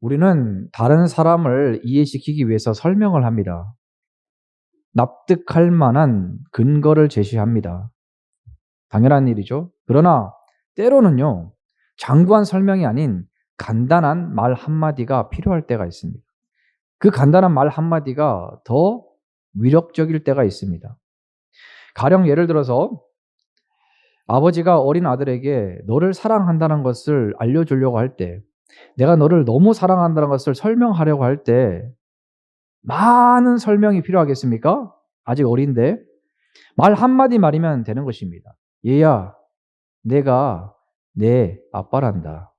우리는 다른 사람을 이해시키기 위해서 설명을 합니다. 납득할 만한 근거를 제시합니다. 당연한 일이죠. 그러나 때로는요, 장구한 설명이 아닌 간단한 말 한마디가 필요할 때가 있습니다. 그 간단한 말 한마디가 더 위력적일 때가 있습니다. 가령 예를 들어서 아버지가 어린 아들에게 너를 사랑한다는 것을 알려주려고 할 때, 내가 너를 너무 사랑한다는 것을 설명하려고 할 때, 많은 설명이 필요하겠습니까? 아직 어린데. 말 한마디 말이면 되는 것입니다. 얘야, 내가 내 아빠란다.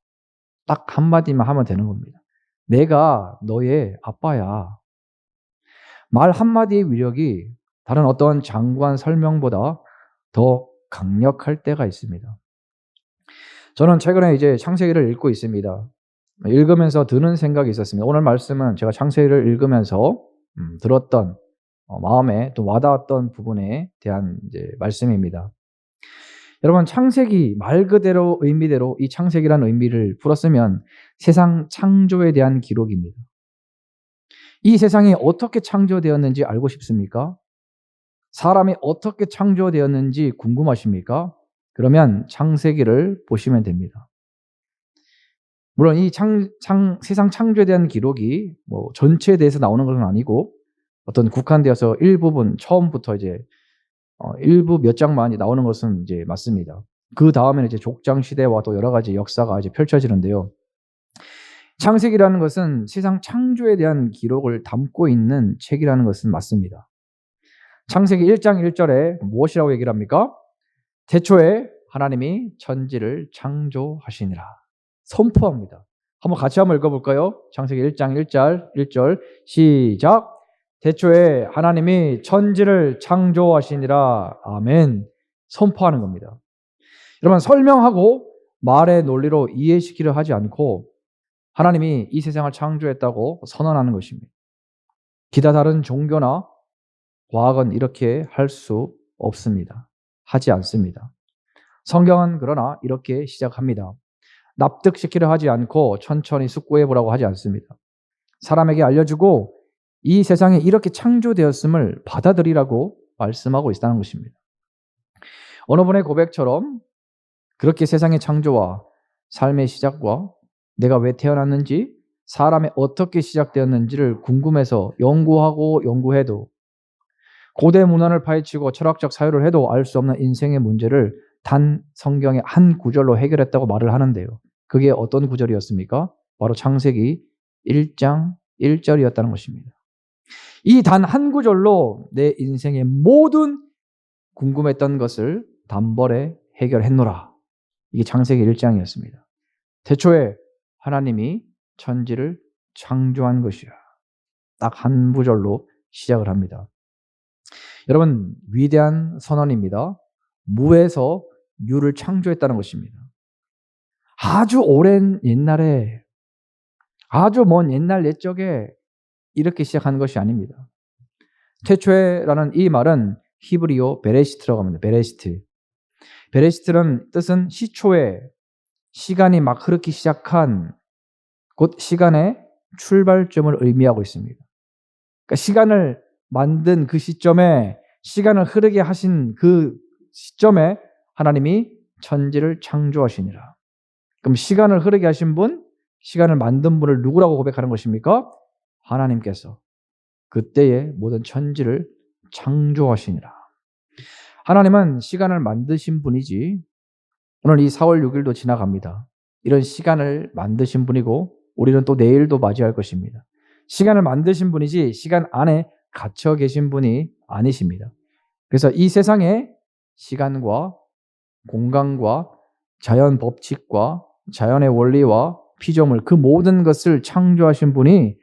딱 한마디만 하면 되는 겁니다. 내가 너의 아빠야. 말 한마디의 위력이 다른 어떤 장구한 설명보다 더 강력할 때가 있습니다. 저는 최근에 이제 창세기를 읽고 있습니다. 읽으면서 드는 생각이 있었습니다. 오늘 말씀은 제가 창세기를 읽으면서 음, 들었던 어, 마음에 또 와닿았던 부분에 대한 이제 말씀입니다. 여러분 창세기 말 그대로 의미대로 이 창세기라는 의미를 풀었으면 세상 창조에 대한 기록입니다. 이 세상이 어떻게 창조되었는지 알고 싶습니까? 사람이 어떻게 창조되었는지 궁금하십니까? 그러면 창세기를 보시면 됩니다. 물론 이 창, 창, 세상 창조에 대한 기록이 뭐 전체에 대해서 나오는 것은 아니고 어떤 국한되어서 일부분 처음부터 이제 어, 일부 몇 장만 나오는 것은 이제 맞습니다. 그 다음에는 이제 족장 시대와 또 여러 가지 역사가 이제 펼쳐지는데요. 창세기라는 것은 세상 창조에 대한 기록을 담고 있는 책이라는 것은 맞습니다. 창세기 1장 1절에 무엇이라고 얘기를 합니까? 태초에 하나님이 천지를 창조하시니라. 선포합니다. 한번 같이 한번 읽어볼까요? 창세기 1장 1절, 1절, 시작. 태초에 하나님이 천지를 창조하시니라. 아멘. 선포하는 겁니다. 여러분, 설명하고 말의 논리로 이해시키려 하지 않고 하나님이 이 세상을 창조했다고 선언하는 것입니다. 기타 다른 종교나 과학은 이렇게 할 수 없습니다. 하지 않습니다. 성경은 그러나 이렇게 시작합니다. 납득시키려 하지 않고 천천히 숙고해 보라고 하지 않습니다. 사람에게 알려주고 이 세상에 이렇게 창조되었음을 받아들이라고 말씀하고 있다는 것입니다. 어느 분의 고백처럼 그렇게 세상의 창조와 삶의 시작과 내가 왜 태어났는지 사람이 어떻게 시작되었는지를 궁금해서 연구하고 연구해도 고대 문헌을 파헤치고 철학적 사유를 해도 알 수 없는 인생의 문제를 단 성경의 한 구절로 해결했다고 말을 하는데요. 그게 어떤 구절이었습니까? 바로 창세기 1장 1절이었다는 것입니다. 이 단 한 구절로 내 인생의 모든 궁금했던 것을 단번에 해결했노라. 이게 창세기 1장이었습니다. 태초에 하나님이 천지를 창조한 것이야. 딱 한 구절로 시작을 합니다. 여러분, 위대한 선언입니다. 무에서 유를 창조했다는 것입니다. 아주 오랜 옛날에, 아주 먼 옛날 옛적에 이렇게 시작한 것이 아닙니다. 태초에라는 이 말은 히브리어 베레시트라고 합니다. 베레시트. 베레시트는 뜻은 시초에 시간이 막 흐르기 시작한 곧 시간의 출발점을 의미하고 있습니다. 그러니까 시간을 만든 그 시점에 시간을 흐르게 하신 그 시점에 하나님이 천지를 창조하시니라. 그럼 시간을 흐르게 하신 분, 시간을 만든 분을 누구라고 고백하는 것입니까? 하나님께서 그때의 모든 천지를 창조하시니라. 하나님은 시간을 만드신 분이지 오늘 이 4월 6일도 지나갑니다. 이런 시간을 만드신 분이고 우리는 또 내일도 맞이할 것입니다. 시간을 만드신 분이지 시간 안에 갇혀 계신 분이 아니십니다. 그래서 이 세상에 시간과 공간과 자연 법칙과 자연의 원리와 피조물 그 모든 것을 창조하신 분이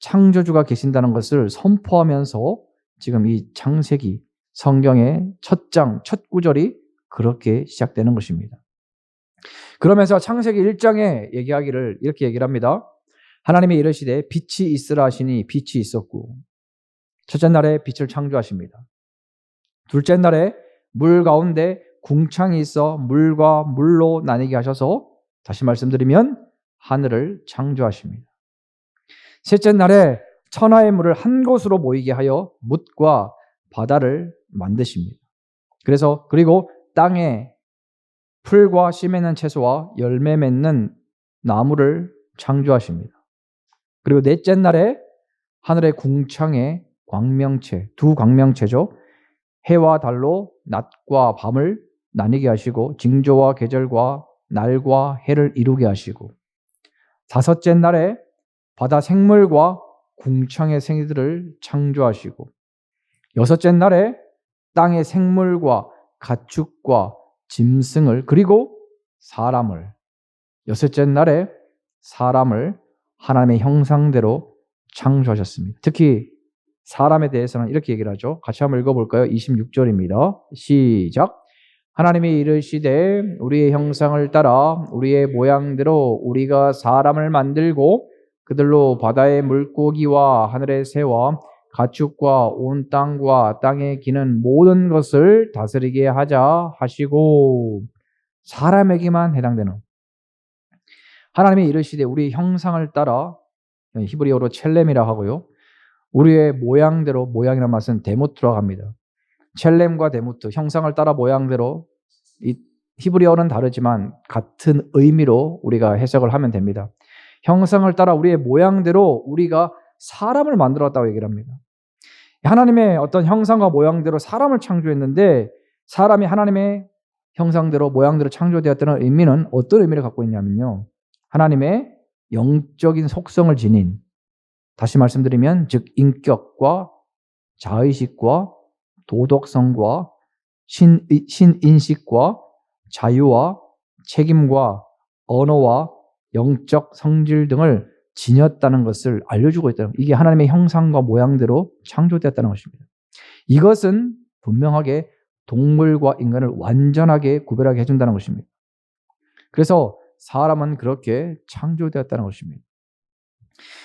창조주가 계신다는 것을 선포하면서 지금 이 창세기 성경의 첫 장, 첫 구절이 그렇게 시작되는 것입니다. 그러면서 창세기 1장에 얘기하기를 이렇게 얘기를 합니다. 하나님이 이르시되 빛이 있으라 하시니 빛이 있었고 첫째 날에 빛을 창조하십니다. 둘째 날에 물 가운데 궁창이 있어 물과 물로 나뉘게 하셔서 다시 말씀드리면 하늘을 창조하십니다. 셋째 날에 천하의 물을 한 곳으로 모이게 하여 묻과 바다를 만드십니다. 그래서 그리고 땅에 풀과 씨 맺는 채소와 열매 맺는 나무를 창조하십니다. 그리고 넷째 날에 하늘의 궁창에 광명체, 두 광명체죠. 해와 달로 낮과 밤을 나뉘게 하시고 징조와 계절과 날과 해를 이루게 하시고 다섯째 날에 바다 생물과 궁창의 생들을 창조하시고 여섯째 날에 땅의 생물과 가축과 짐승을 그리고 사람을 여섯째 날에 사람을 하나님의 형상대로 창조하셨습니다. 특히 사람에 대해서는 이렇게 얘기를 하죠. 같이 한번 읽어볼까요? 26절입니다. 시작. 하나님이 이르시되 우리의 형상을 따라 우리의 모양대로 우리가 사람을 만들고 그들로 바다의 물고기와 하늘의 새와 가축과 온 땅과 땅에 기는 모든 것을 다스리게 하자 하시고 사람에게만 해당되는 하나님이 이르시되 우리 형상을 따라 히브리어로 첼렘이라 하고요. 우리의 모양대로 모양이라는 말은 데모트라고 합니다. 첼렘과 데모트 형상을 따라 모양대로 이 히브리어는 다르지만 같은 의미로 우리가 해석을 하면 됩니다. 형상을 따라 우리의 모양대로 우리가 사람을 만들었다고 얘기를 합니다. 하나님의 어떤 형상과 모양대로 사람을 창조했는데 사람이 하나님의 형상대로 모양대로 창조되었다는 의미는 어떤 의미를 갖고 있냐면요. 하나님의 영적인 속성을 지닌 다시 말씀드리면 즉 인격과 자의식과 도덕성과 신, 신인식과 자유와 책임과 언어와 영적 성질 등을 지녔다는 것을 알려주고 있다는 이게 하나님의 형상과 모양대로 창조되었다는 것입니다. 이것은 분명하게 동물과 인간을 완전하게 구별하게 해준다는 것입니다. 그래서 사람은 그렇게 창조되었다는 것입니다.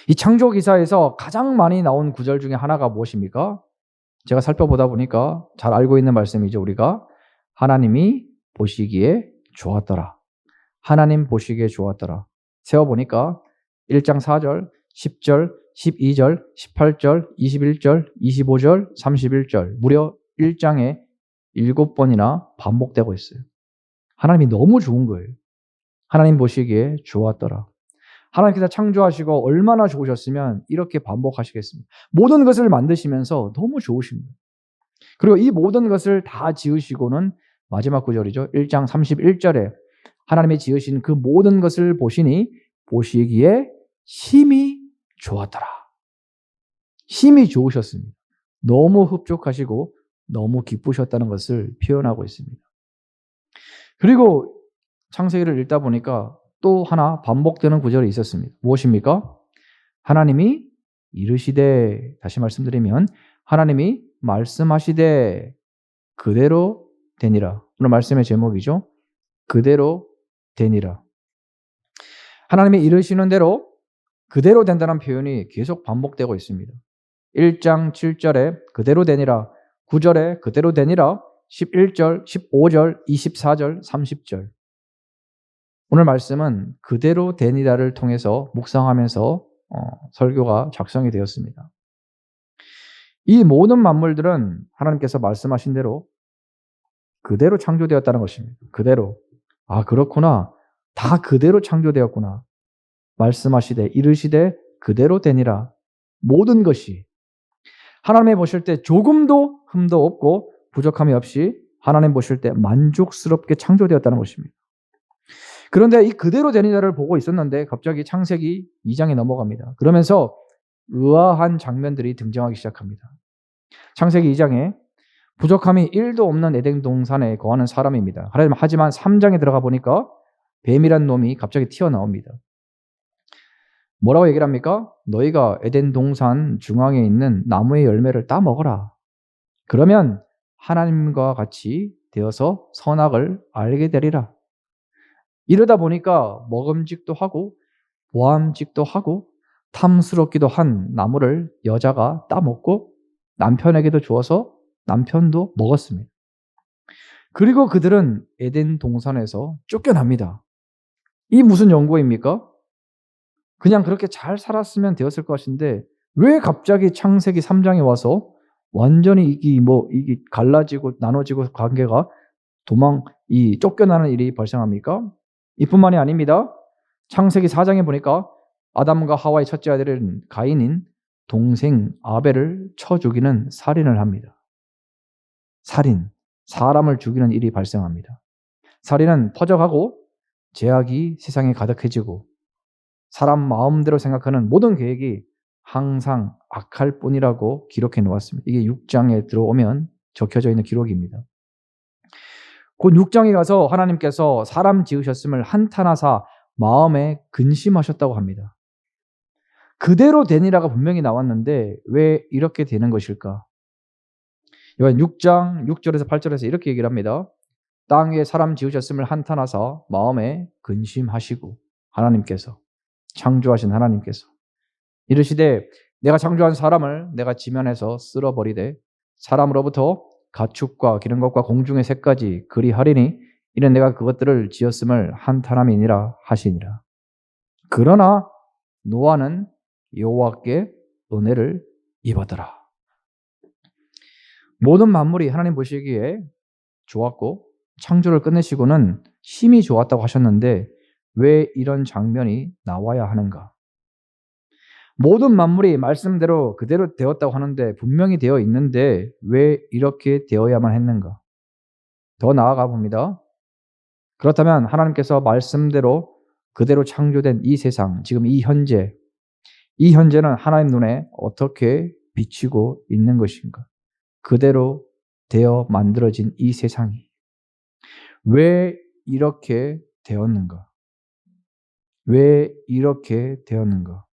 이 창조 기사에서 가장 많이 나온 구절 중에 하나가 무엇입니까? 제가 살펴보다 보니까 잘 알고 있는 말씀이죠. 우리가 하나님이 보시기에 좋았더라. 하나님 보시기에 좋았더라. 세어보니까 1장 4절, 10절, 12절, 18절, 21절, 25절, 31절, 무려 1장에 7번이나 반복되고 있어요. 하나님이 너무 좋은 거예요. 하나님 보시기에 좋았더라. 하나님께서 창조하시고 얼마나 좋으셨으면 이렇게 반복하시겠습니다. 모든 것을 만드시면서 너무 좋으십니다. 그리고 이 모든 것을 다 지으시고는 마지막 구절이죠. 1장 31절에 하나님이 지으신 그 모든 것을 보시니 보시기에 힘이 좋았더라. 힘이 좋으셨습니다. 너무 흡족하시고 너무 기쁘셨다는 것을 표현하고 있습니다. 그리고 창세기를 읽다 보니까 또 하나 반복되는 구절이 있었습니다. 무엇입니까? 하나님이 이르시되 다시 말씀드리면 하나님이 말씀하시되 그대로 되니라. 오늘 말씀의 제목이죠. 그대로 되니라. 하나님이 이르시는 대로 그대로 된다는 표현이 계속 반복되고 있습니다. 1장 7절에 그대로 되니라, 9절에 그대로 되니라, 11절, 15절, 24절, 30절. 오늘 말씀은 그대로 되니라를 통해서 묵상하면서 어, 설교가 작성이 되었습니다. 이 모든 만물들은 하나님께서 말씀하신 대로 그대로 창조되었다는 것입니다. 그대로. 아, 그렇구나. 다 그대로 창조되었구나. 말씀하시되 이르시되 그대로 되니라. 모든 것이 하나님이 보실 때 조금도 흠도 없고 부족함이 없이 하나님 보실 때 만족스럽게 창조되었다는 것입니다. 그런데 이 그대로 되니라를 보고 있었는데 갑자기 창세기 2장에 넘어갑니다. 그러면서 의아한 장면들이 등장하기 시작합니다. 창세기 2장에 부족함이 1도 없는 에덴 동산에 거하는 사람입니다. 하지만 3장에 들어가 보니까 뱀이란 놈이 갑자기 튀어나옵니다. 뭐라고 얘기를 합니까? 너희가 에덴 동산 중앙에 있는 나무의 열매를 따 먹어라. 그러면 하나님과 같이 되어서 선악을 알게 되리라. 이러다 보니까 먹음직도 하고 보암직도 하고 탐스럽기도 한 나무를 여자가 따먹고 남편에게도 주어서 남편도 먹었습니다. 그리고 그들은 에덴 동산에서 쫓겨납니다. 이 무슨 연고입니까? 그냥 그렇게 잘 살았으면 되었을 것인데 왜 갑자기 창세기 3장에 와서 완전히 이게 뭐 이게 갈라지고 나눠지고 관계가 도망 이 쫓겨나는 일이 발생합니까? 이뿐만이 아닙니다. 창세기 4장에 보니까 아담과 하와의 첫째 아들인 가인인 동생 아벨을 쳐 죽이는 살인을 합니다. 살인, 사람을 죽이는 일이 발생합니다. 살인은 퍼져가고 제약이 세상에 가득해지고 사람 마음대로 생각하는 모든 계획이 항상 악할 뿐이라고 기록해 놓았습니다. 이게 6장에 들어오면 적혀져 있는 기록입니다. 곧 6장에 가서 하나님께서 사람 지으셨음을 한탄하사 마음에 근심하셨다고 합니다. 그대로 되니라가 분명히 나왔는데 왜 이렇게 되는 것일까? 이번 6장 6절에서 8절에서 이렇게 얘기를 합니다. 땅 위에 사람 지으셨음을 한탄하사 마음에 근심하시고 하나님께서 창조하신 하나님께서 이르시되 내가 창조한 사람을 내가 지면에서 쓸어버리되 사람으로부터 가축과 기른 것과 공중의 새까지 그리하리니 이는 내가 그것들을 지었음을 한탄함이니라 하시니라. 그러나 노아는 여호와께 은혜를 입었더라. 모든 만물이 하나님 보시기에 좋았고 창조를 끝내시고는 힘이 좋았다고 하셨는데 왜 이런 장면이 나와야 하는가? 모든 만물이 말씀대로 그대로 되었다고 하는데 분명히 되어 있는데 왜 이렇게 되어야만 했는가? 더 나아가 봅니다. 그렇다면 하나님께서 말씀대로 그대로 창조된 이 세상, 지금 이 현재, 이 현재는 하나님 눈에 어떻게 비치고 있는 것인가? 그대로 되어 만들어진 이 세상이 왜 이렇게 되었는가? 왜 이렇게 되었는가?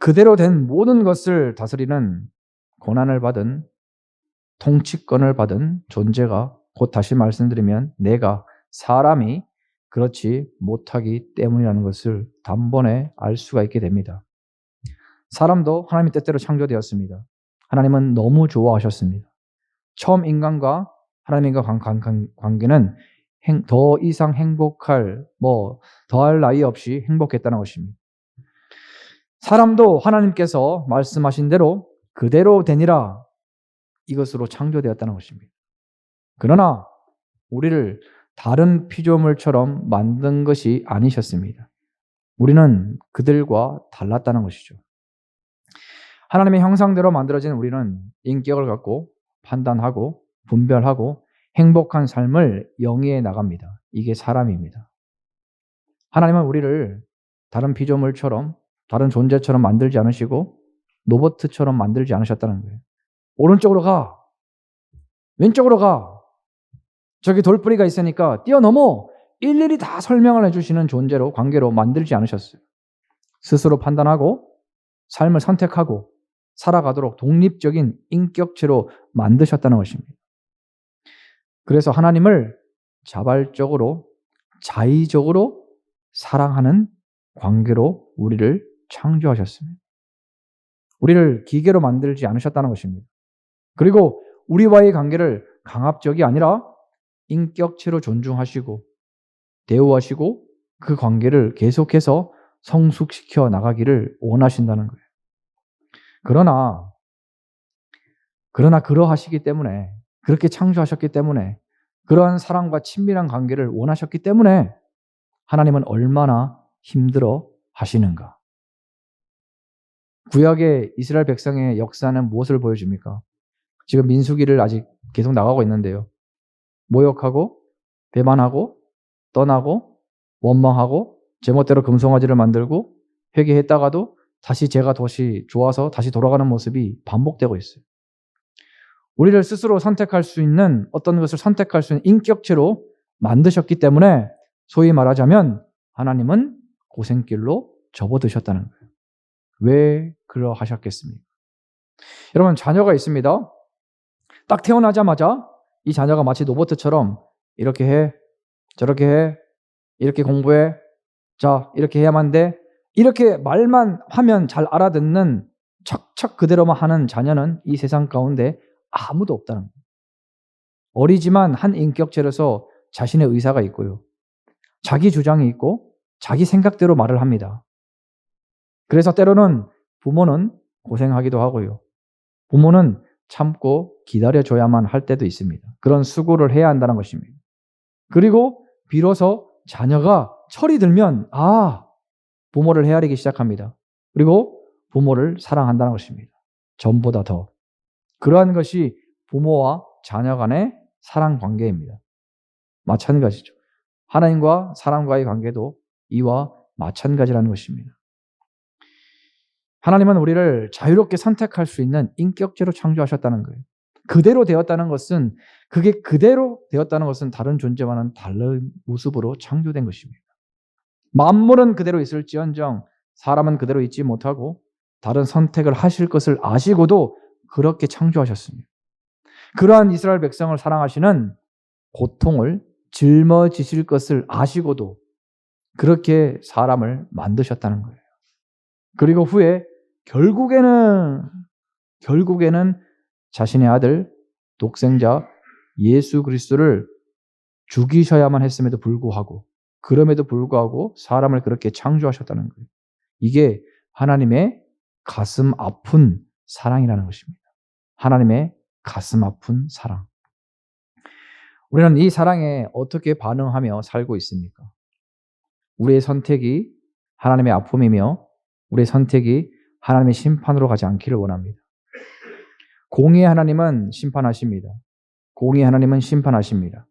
그대로 된 모든 것을 다스리는 고난을 받은 통치권을 받은 존재가 곧 다시 말씀드리면 내가 사람이 그렇지 못하기 때문이라는 것을 단번에 알 수가 있게 됩니다. 사람도 하나님의 뜻대로 창조되었습니다. 하나님은 너무 좋아하셨습니다. 처음 인간과 하나님과 관계는 더 이상 행복할 뭐 더할 나위 없이 행복했다는 것입니다. 사람도 하나님께서 말씀하신 대로 그대로 되니라 이것으로 창조되었다는 것입니다. 그러나 우리를 다른 피조물처럼 만든 것이 아니셨습니다. 우리는 그들과 달랐다는 것이죠. 하나님의 형상대로 만들어진 우리는 인격을 갖고 판단하고 분별하고 행복한 삶을 영위해 나갑니다. 이게 사람입니다. 하나님은 우리를 다른 피조물처럼 다른 존재처럼 만들지 않으시고 로버트처럼 만들지 않으셨다는 거예요. 오른쪽으로 가. 왼쪽으로 가. 저기 돌뿌리가 있으니까 뛰어넘어. 일일이 다 설명을 해주시는 존재로 관계로 만들지 않으셨어요. 스스로 판단하고 삶을 선택하고 살아가도록 독립적인 인격체로 만드셨다는 것입니다. 그래서 하나님을 자발적으로 자의적으로 사랑하는 관계로 우리를 창조하셨습니다. 우리를 기계로 만들지 않으셨다는 것입니다. 그리고 우리와의 관계를 강압적이 아니라 인격체로 존중하시고 대우하시고 그 관계를 계속해서 성숙시켜 나가기를 원하신다는 거예요. 그러나 그러나 그러하시기 때문에 그렇게 창조하셨기 때문에 그러한 사랑과 친밀한 관계를 원하셨기 때문에 하나님은 얼마나 힘들어 하시는가? 구약의 이스라엘 백성의 역사는 무엇을 보여줍니까? 지금 민수기를 아직 계속 나가고 있는데요. 모욕하고 배반하고 떠나고 원망하고 제멋대로 금송아지를 만들고 회개했다가도 다시 제가 다시 좋아서 다시 돌아가는 모습이 반복되고 있어요. 우리를 스스로 선택할 수 있는 어떤 것을 선택할 수 있는 인격체로 만드셨기 때문에 소위 말하자면 하나님은 고생길로 접어드셨다는 거예요. 왜 그러하셨겠습니까? 여러분, 자녀가 있습니다. 딱 태어나자마자 이 자녀가 마치 로버트처럼 이렇게 해, 저렇게 해, 이렇게 공부해, 자, 이렇게 해야만 돼. 이렇게 말만 하면 잘 알아듣는 척척 그대로만 하는 자녀는 이 세상 가운데 아무도 없다는 거예요. 어리지만 한 인격체로서 자신의 의사가 있고요. 자기 주장이 있고 자기 생각대로 말을 합니다. 그래서 때로는 부모는 고생하기도 하고요. 부모는 참고 기다려줘야만 할 때도 있습니다. 그런 수고를 해야 한다는 것입니다. 그리고 비로소 자녀가 철이 들면, 아, 부모를 헤아리기 시작합니다. 그리고 부모를 사랑한다는 것입니다. 전보다 더. 그러한 것이 부모와 자녀 간의 사랑 관계입니다. 마찬가지죠. 하나님과 사람과의 관계도 이와 마찬가지라는 것입니다. 하나님은 우리를 자유롭게 선택할 수 있는 인격체로 창조하셨다는 거예요. 그대로 되었다는 것은 그게 그대로 되었다는 것은 다른 존재와는 다른 모습으로 창조된 것입니다. 만물은 그대로 있을지언정 사람은 그대로 있지 못하고 다른 선택을 하실 것을 아시고도 그렇게 창조하셨습니다. 그러한 이스라엘 백성을 사랑하시는 고통을 짊어지실 것을 아시고도 그렇게 사람을 만드셨다는 거예요. 그리고 후에 결국에는 결국에는 자신의 아들 독생자 예수 그리스도를 죽이셔야만 했음에도 불구하고 그럼에도 불구하고 사람을 그렇게 창조하셨다는 거예요. 이게 하나님의 가슴 아픈 사랑이라는 것입니다. 하나님의 가슴 아픈 사랑. 우리는 이 사랑에 어떻게 반응하며 살고 있습니까? 우리의 선택이 하나님의 아픔이며 우리의 선택이 하나님의 심판으로 가지 않기를 원합니다. 공의의 하나님은 심판하십니다. 공의 하나님은 심판하십니다.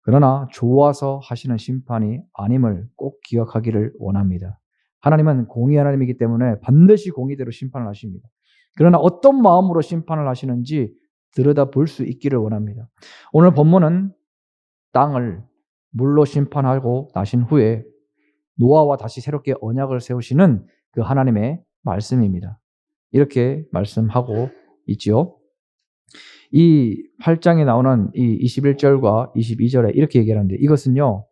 그러나 좋아서 하시는 심판이 아님을 꼭 기억하기를 원합니다. 하나님은 공의 하나님이기 때문에 반드시 공의대로 심판을 하십니다. 그러나 어떤 마음으로 심판을 하시는지 들여다 볼 수 있기를 원합니다. 오늘 본문은 땅을 물로 심판하고 나신 후에 노아와 다시 새롭게 언약을 세우시는 그 하나님의 말씀입니다. 이렇게 말씀하고 있지요. 이 8장에 나오는 이 21절과 22절에 이렇게 얘기하는데 이것은요,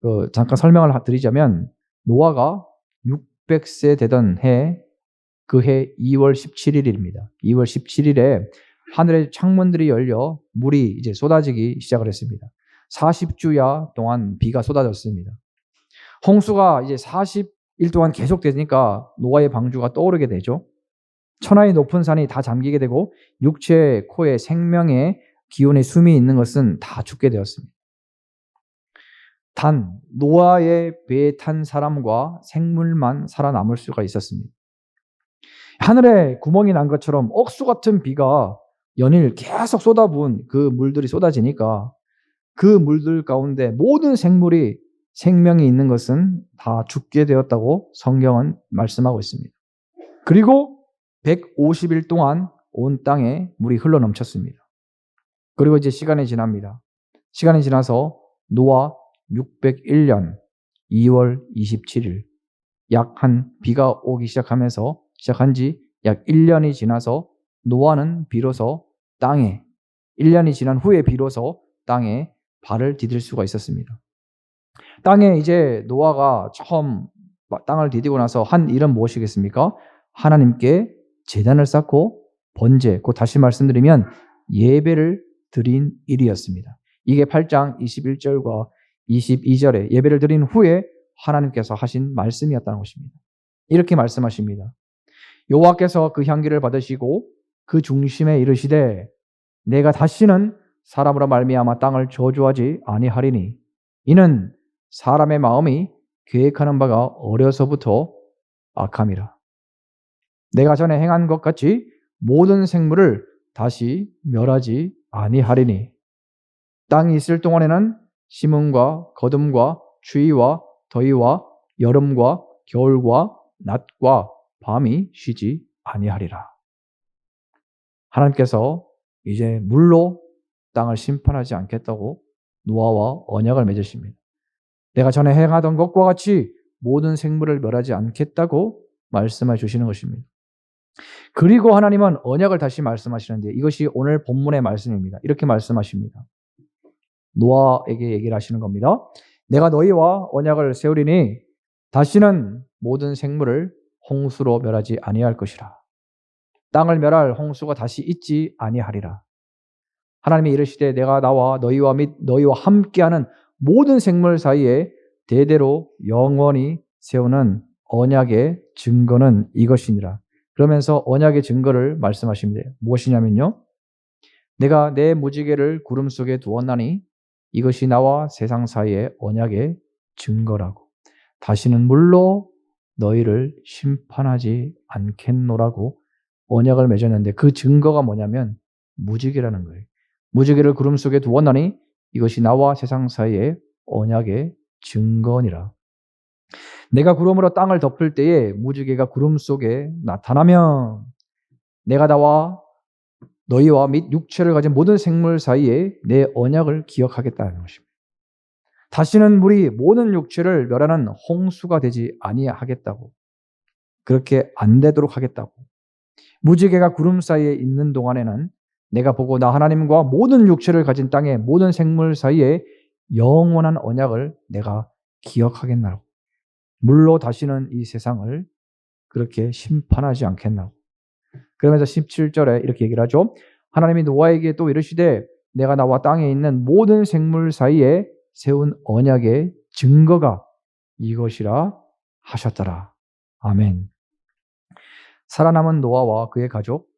그 잠깐 설명을 드리자면 노아가 600세 되던 해, 그 해 2월 17일입니다. 2월 17일에 하늘의 창문들이 열려 물이 이제 쏟아지기 시작을 했습니다. 40주야 동안 비가 쏟아졌습니다. 홍수가 이제 40 일 동안 계속되니까 노아의 방주가 떠오르게 되죠. 천하의 높은 산이 다 잠기게 되고 육체, 코에 생명의 기운의 숨이 있는 것은 다 죽게 되었습니다. 단 노아의 배에 탄 사람과 생물만 살아남을 수가 있었습니다. 하늘에 구멍이 난 것처럼 억수 같은 비가 연일 계속 쏟아부은 그 물들이 쏟아지니까 그 물들 가운데 모든 생물이 생명이 있는 것은 다 죽게 되었다고 성경은 말씀하고 있습니다. 그리고 150일 동안 온 땅에 물이 흘러 넘쳤습니다. 그리고 이제 시간이 지납니다. 시간이 지나서 노아 601년 2월 27일 약 한 비가 오기 시작하면서 시작한 지 약 1년이 지나서 노아는 비로소 땅에 1년이 지난 후에 비로소 땅에 발을 디딜 수가 있었습니다. 땅에 이제 노아가 처음 땅을 디디고 나서 한 일은 무엇이겠습니까? 하나님께 재단을 쌓고 번제, 곧 다시 말씀드리면 예배를 드린 일이었습니다. 이게 8장 21절과 22절에 예배를 드린 후에 하나님께서 하신 말씀이었다는 것입니다. 이렇게 말씀하십니다. 여호와께서 그 향기를 받으시고 그 중심에 이르시되 내가 다시는 사람으로 말미암아 땅을 저주하지 아니하리니 이는 사람의 마음이 계획하는 바가 어려서부터 악함이라. 내가 전에 행한 것 같이 모든 생물을 다시 멸하지 아니하리니 땅이 있을 동안에는 심음과 거둠과 추위와 더위와 여름과 겨울과 낮과 밤이 쉬지 아니하리라. 하나님께서 이제 물로 땅을 심판하지 않겠다고 노아와 언약을 맺으십니다. 내가 전에 행하던 것과 같이 모든 생물을 멸하지 않겠다고 말씀해 주시는 것입니다. 그리고 하나님은 언약을 다시 말씀하시는데 이것이 오늘 본문의 말씀입니다. 이렇게 말씀하십니다. 노아에게 얘기를 하시는 겁니다. 내가 너희와 언약을 세우리니 다시는 모든 생물을 홍수로 멸하지 아니할 것이라. 땅을 멸할 홍수가 다시 있지 아니하리라. 하나님이 이르시되 내가 나와 너희와 및 너희와 함께하는 모든 생물 사이에 대대로 영원히 세우는 언약의 증거는 이것이니라. 그러면서 언약의 증거를 말씀하십니다. 무엇이냐면요. 내가 내 무지개를 구름 속에 두었나니 이것이 나와 세상 사이의 언약의 증거라고. 다시는 물로 너희를 심판하지 않겠노라고 언약을 맺었는데 그 증거가 뭐냐면 무지개라는 거예요. 무지개를 구름 속에 두었나니 이것이 나와 세상 사이의 언약의 증거니라. 내가 구름으로 땅을 덮을 때에 무지개가 구름 속에 나타나면 내가 나와 너희와 및 육체를 가진 모든 생물 사이에 내 언약을 기억하겠다는 것입니다. 다시는 물이 모든 육체를 멸하는 홍수가 되지 아니하겠다고. 그렇게 안 되도록 하겠다고. 무지개가 구름 사이에 있는 동안에는 내가 보고 나 하나님과 모든 육체를 가진 땅의 모든 생물 사이에 영원한 언약을 내가 기억하겠나고. 물로 다시는 이 세상을 그렇게 심판하지 않겠나고. 그러면서 17절에 이렇게 얘기를 하죠. 하나님이 노아에게 또 이르시되 내가 나와 땅에 있는 모든 생물 사이에 세운 언약의 증거가 이것이라 하셨더라. 아멘. 살아남은 노아와 그의 가족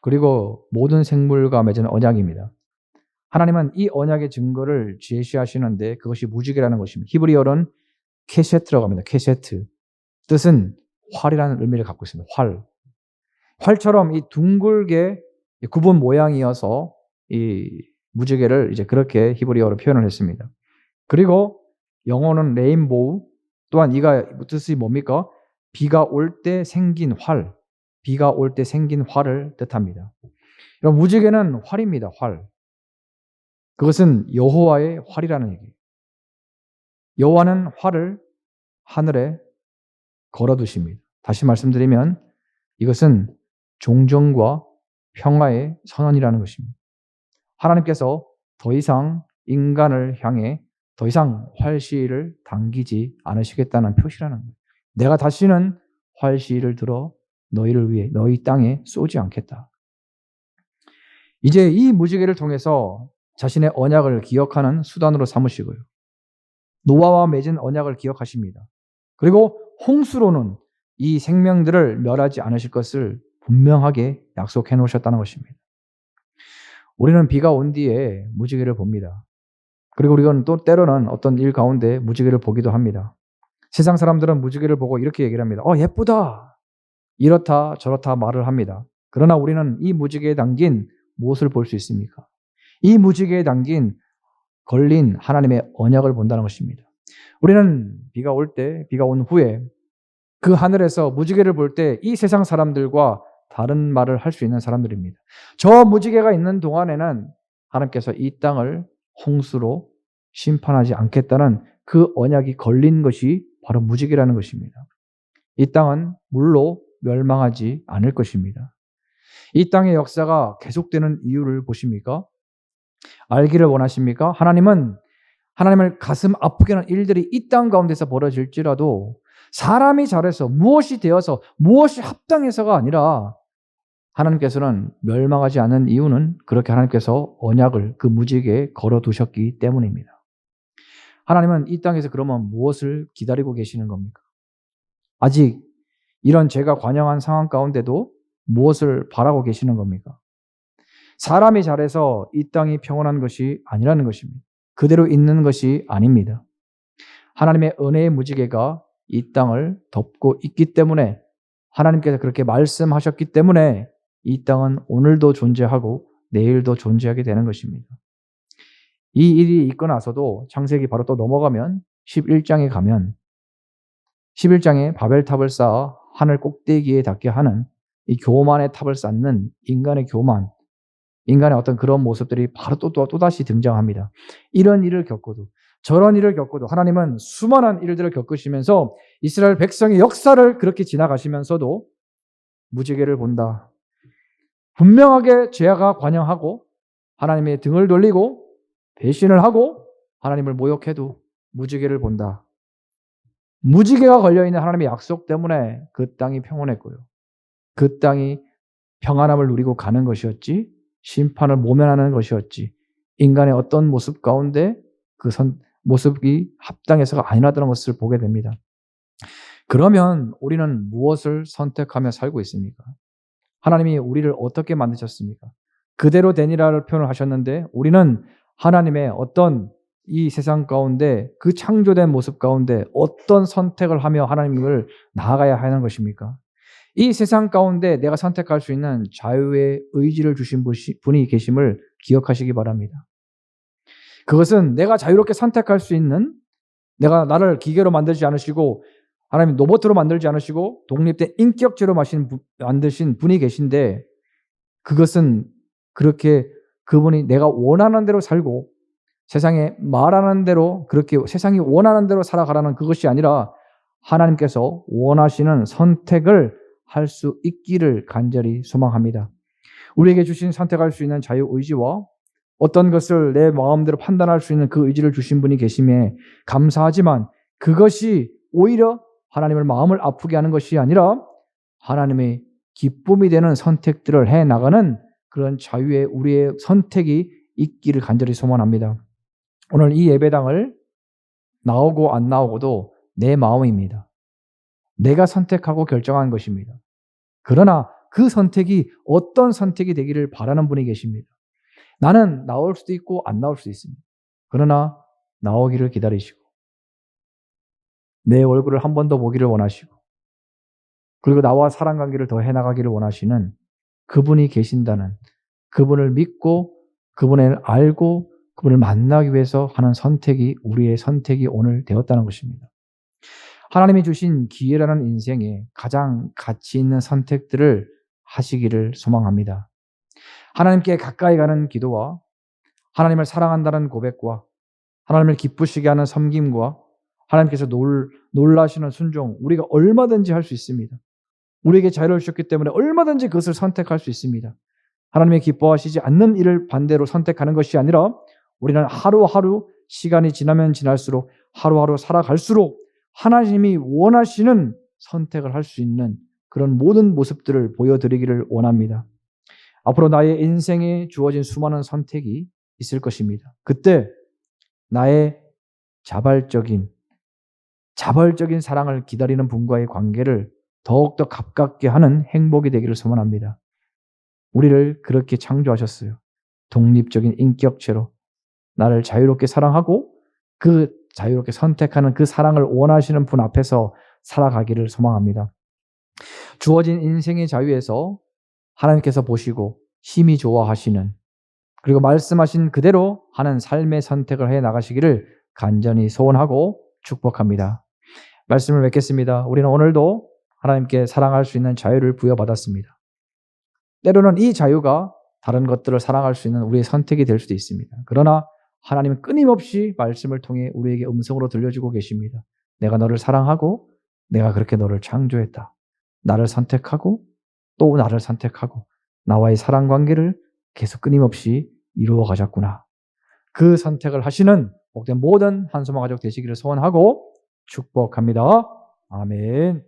그리고 모든 생물과 맺은 언약입니다. 하나님은 이 언약의 증거를 제시하시는데 그것이 무지개라는 것입니다. 히브리어는 케세트라고 합니다. 케세트. 뜻은 활이라는 의미를 갖고 있습니다. 활. 활처럼 이 둥글게 구분 모양이어서 이 무지개를 이제 그렇게 히브리어로 표현을 했습니다. 그리고 영어는 레인보우 또한 이가 뜻이 뭡니까? 비가 올 때 생긴 활. 비가 올 때 생긴 활을 뜻합니다. 여러 무지개는 활입니다. 활. 그것은 여호와의 활이라는 얘기예요. 여호와는 활을 하늘에 걸어 두십니다. 다시 말씀드리면 이것은 종정과 평화의 선언이라는 것입니다. 하나님께서 더 이상 인간을 향해 더 이상 활시를 당기지 않으시겠다는 표시라는 거예요. 내가 다시는 활시를 들어 너희를 위해 너희 땅에 쏘지 않겠다. 이제 이 무지개를 통해서 자신의 언약을 기억하는 수단으로 삼으시고요. 노아와 맺은 언약을 기억하십니다. 그리고 홍수로는 이 생명들을 멸하지 않으실 것을 분명하게 약속해 놓으셨다는 것입니다. 우리는 비가 온 뒤에 무지개를 봅니다. 그리고 우리는 또 때로는 어떤 일 가운데 무지개를 보기도 합니다. 세상 사람들은 무지개를 보고 이렇게 얘기를 합니다. 어, 예쁘다. 이렇다, 저렇다 말을 합니다. 그러나 우리는 이 무지개에 담긴 무엇을 볼 수 있습니까? 이 무지개에 담긴 걸린 하나님의 언약을 본다는 것입니다. 우리는 비가 올 때, 비가 온 후에 그 하늘에서 무지개를 볼 때 이 세상 사람들과 다른 말을 할 수 있는 사람들입니다. 저 무지개가 있는 동안에는 하나님께서 이 땅을 홍수로 심판하지 않겠다는 그 언약이 걸린 것이 바로 무지개라는 것입니다. 이 땅은 물로 멸망하지 않을 것입니다. 이 땅의 역사가 계속되는 이유를 보십니까? 알기를 원하십니까? 하나님은 하나님을 가슴 아프게 하는 일들이 이 땅 가운데서 벌어질지라도 사람이 잘해서 무엇이 되어서 무엇이 합당해서가 아니라 하나님께서는 멸망하지 않는 이유는 그렇게 하나님께서 언약을 그 무지개에 걸어 두셨기 때문입니다. 하나님은 이 땅에서 그러면 무엇을 기다리고 계시는 겁니까? 아직 이런 제가 관영한 상황 가운데도 무엇을 바라고 계시는 겁니까? 사람이 잘해서 이 땅이 평온한 것이 아니라는 것입니다. 그대로 있는 것이 아닙니다. 하나님의 은혜의 무지개가 이 땅을 덮고 있기 때문에 하나님께서 그렇게 말씀하셨기 때문에 이 땅은 오늘도 존재하고 내일도 존재하게 되는 것입니다. 이 일이 있고 나서도 창세기 바로 또 넘어가면 11장에 가면 11장에 바벨탑을 쌓아 하늘 꼭대기에 닿게 하는 이 교만의 탑을 쌓는 인간의 교만, 인간의 어떤 그런 모습들이 바로 또, 또, 또다시 등장합니다. 이런 일을 겪고도, 저런 일을 겪고도 하나님은 수많은 일들을 겪으시면서 이스라엘 백성의 역사를 그렇게 지나가시면서도 무지개를 본다. 분명하게 죄가 관영하고 하나님의 등을 돌리고 배신을 하고 하나님을 모욕해도 무지개를 본다. 무지개가 걸려있는 하나님의 약속 때문에 그 땅이 평온했고요. 그 땅이 평안함을 누리고 가는 것이었지 심판을 모면하는 것이었지 인간의 어떤 모습 가운데 그 선, 모습이 합당해서가 아니라는 것을 보게 됩니다. 그러면 우리는 무엇을 선택하며 살고 있습니까? 하나님이 우리를 어떻게 만드셨습니까? 그대로 되니라를 표현을 하셨는데 우리는 하나님의 어떤 이 세상 가운데 그 창조된 모습 가운데 어떤 선택을 하며 하나님을 나아가야 하는 것입니까? 이 세상 가운데 내가 선택할 수 있는 자유의 의지를 주신 분이 계심을 기억하시기 바랍니다. 그것은 내가 자유롭게 선택할 수 있는 내가 나를 기계로 만들지 않으시고 하나님 로봇으로 만들지 않으시고 독립된 인격체로 만드신 분이 계신데 그것은 그렇게 그분이 내가 원하는 대로 살고 세상에 말하는 대로 그렇게 세상이 원하는 대로 살아가라는 그것이 아니라 하나님께서 원하시는 선택을 할 수 있기를 간절히 소망합니다. 우리에게 주신 선택할 수 있는 자유 의지와 어떤 것을 내 마음대로 판단할 수 있는 그 의지를 주신 분이 계심에 감사하지만 그것이 오히려 하나님을 마음을 아프게 하는 것이 아니라 하나님의 기쁨이 되는 선택들을 해 나가는 그런 자유의 우리의 선택이 있기를 간절히 소원합니다. 오늘 이 예배당을 나오고 안 나오고도 내 마음입니다. 내가 선택하고 결정한 것입니다. 그러나 그 선택이 어떤 선택이 되기를 바라는 분이 계십니다. 나는 나올 수도 있고 안 나올 수도 있습니다. 그러나 나오기를 기다리시고 내 얼굴을 한 번 더 보기를 원하시고 그리고 나와 사랑 관계를 더 해나가기를 원하시는 그분이 계신다는 그분을 믿고 그분을 알고 그분을 만나기 위해서 하는 선택이 우리의 선택이 오늘 되었다는 것입니다. 하나님이 주신 기회라는 인생에 가장 가치 있는 선택들을 하시기를 소망합니다. 하나님께 가까이 가는 기도와 하나님을 사랑한다는 고백과 하나님을 기쁘시게 하는 섬김과 하나님께서 놀, 놀라시는 순종, 우리가 얼마든지 할 수 있습니다. 우리에게 자유를 주셨기 때문에 얼마든지 그것을 선택할 수 있습니다. 하나님의 기뻐하시지 않는 일을 반대로 선택하는 것이 아니라 우리는 하루하루 시간이 지나면 지날수록 하루하루 살아갈수록 하나님이 원하시는 선택을 할 수 있는 그런 모든 모습들을 보여드리기를 원합니다. 앞으로 나의 인생에 주어진 수많은 선택이 있을 것입니다. 그때 나의 자발적인 자발적인 사랑을 기다리는 분과의 관계를 더욱더 가깝게 하는 행복이 되기를 소원합니다. 우리를 그렇게 창조하셨어요. 독립적인 인격체로 나를 자유롭게 사랑하고 그 자유롭게 선택하는 그 사랑을 원하시는 분 앞에서 살아가기를 소망합니다. 주어진 인생의 자유에서 하나님께서 보시고 힘이 좋아하시는 그리고 말씀하신 그대로 하는 삶의 선택을 해 나가시기를 간절히 소원하고 축복합니다. 말씀을 맺겠습니다. 우리는 오늘도 하나님께 사랑할 수 있는 자유를 부여받았습니다. 때로는 이 자유가 다른 것들을 사랑할 수 있는 우리의 선택이 될 수도 있습니다. 그러나 하나님은 끊임없이 말씀을 통해 우리에게 음성으로 들려주고 계십니다. 내가 너를 사랑하고 내가 그렇게 너를 창조했다. 나를 선택하고 또 나를 선택하고 나와의 사랑 관계를 계속 끊임없이 이루어 가셨구나. 그 선택을 하시는 복된 모든 한소마 가족 되시기를 소원하고 축복합니다. 아멘.